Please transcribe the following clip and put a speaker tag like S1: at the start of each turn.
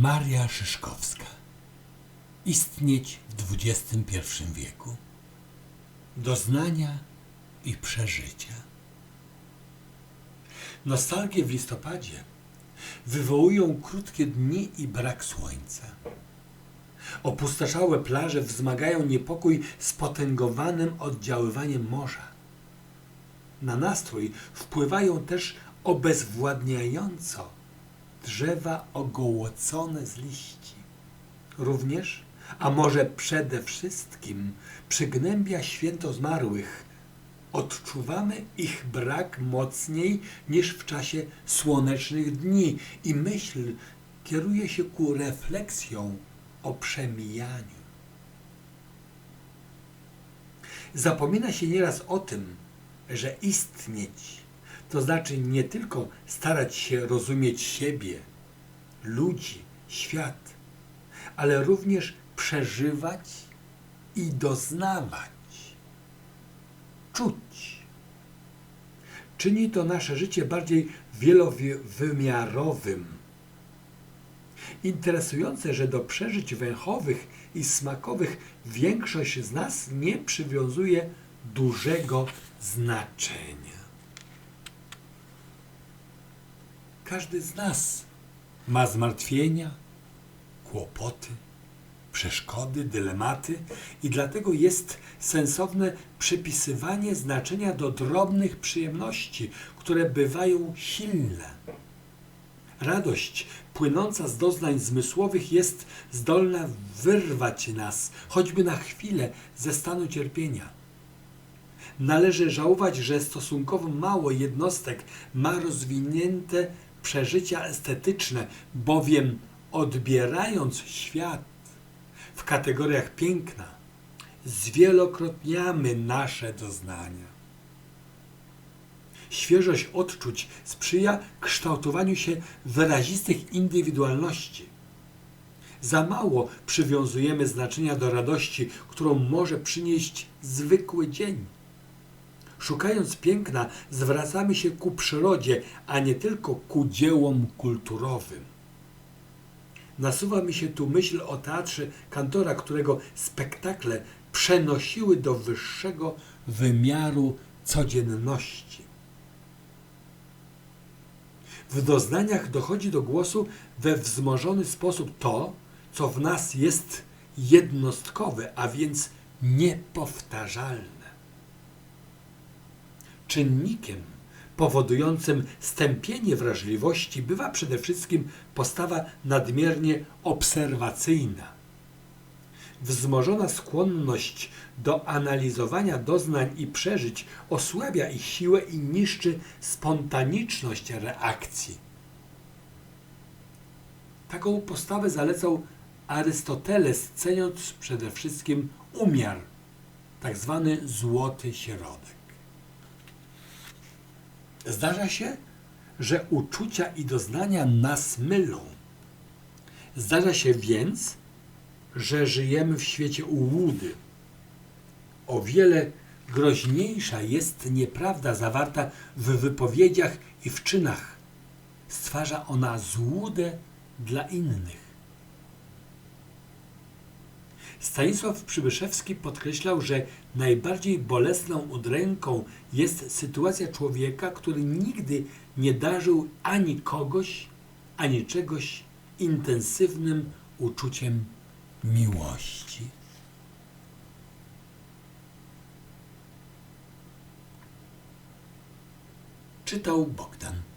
S1: Maria Szyszkowska. Istnieć w XXI wieku. Doznania i przeżycia. Nostalgię w listopadzie wywołują krótkie dni i brak słońca. Opustoszałe plaże wzmagają niepokój spotęgowanym oddziaływaniem morza. Na nastrój wpływają też obezwładniająco drzewa ogołocone z liści. Również, a może przede wszystkim, przygnębia święto zmarłych. Odczuwamy ich brak mocniej niż w czasie słonecznych dni i myśl kieruje się ku refleksjom o przemijaniu. Zapomina się nieraz o tym, że istnieć to znaczy nie tylko starać się rozumieć siebie, ludzi, świat, ale również przeżywać i doznawać, czuć. Czyni to nasze życie bardziej wielowymiarowym. Interesujące, że do przeżyć węchowych i smakowych większość z nas nie przywiązuje dużego znaczenia. Każdy z nas ma zmartwienia, kłopoty, przeszkody, dylematy i dlatego jest sensowne przypisywanie znaczenia do drobnych przyjemności, które bywają silne. Radość płynąca z doznań zmysłowych jest zdolna wyrwać nas, choćby na chwilę, ze stanu cierpienia. Należy żałować, że stosunkowo mało jednostek ma rozwinięte przeżycia estetyczne, bowiem odbierając świat w kategoriach piękna, zwielokrotniamy nasze doznania. Świeżość odczuć sprzyja kształtowaniu się wyrazistych indywidualności. Za mało przywiązujemy znaczenia do radości, którą może przynieść zwykły dzień. Szukając piękna, zwracamy się ku przyrodzie, a nie tylko ku dziełom kulturowym. Nasuwa mi się tu myśl o teatrze kantora, którego spektakle przenosiły do wyższego wymiaru codzienności. W doznaniach dochodzi do głosu we wzmożony sposób to, co w nas jest jednostkowe, a więc niepowtarzalne. Czynnikiem powodującym stępienie wrażliwości bywa przede wszystkim postawa nadmiernie obserwacyjna. Wzmożona skłonność do analizowania doznań i przeżyć osłabia ich siłę i niszczy spontaniczność reakcji. Taką postawę zalecał Arystoteles, ceniąc przede wszystkim umiar, tak zwany złoty środek. Zdarza się, że uczucia i doznania nas mylą. Zdarza się więc, że żyjemy w świecie ułudy. O wiele groźniejsza jest nieprawda zawarta w wypowiedziach i w czynach. Stwarza ona złudę dla innych. Stanisław Przybyszewski podkreślał, że najbardziej bolesną udręką jest sytuacja człowieka, który nigdy nie darzył ani kogoś, ani czegoś intensywnym uczuciem miłości. Czytał Bogdan.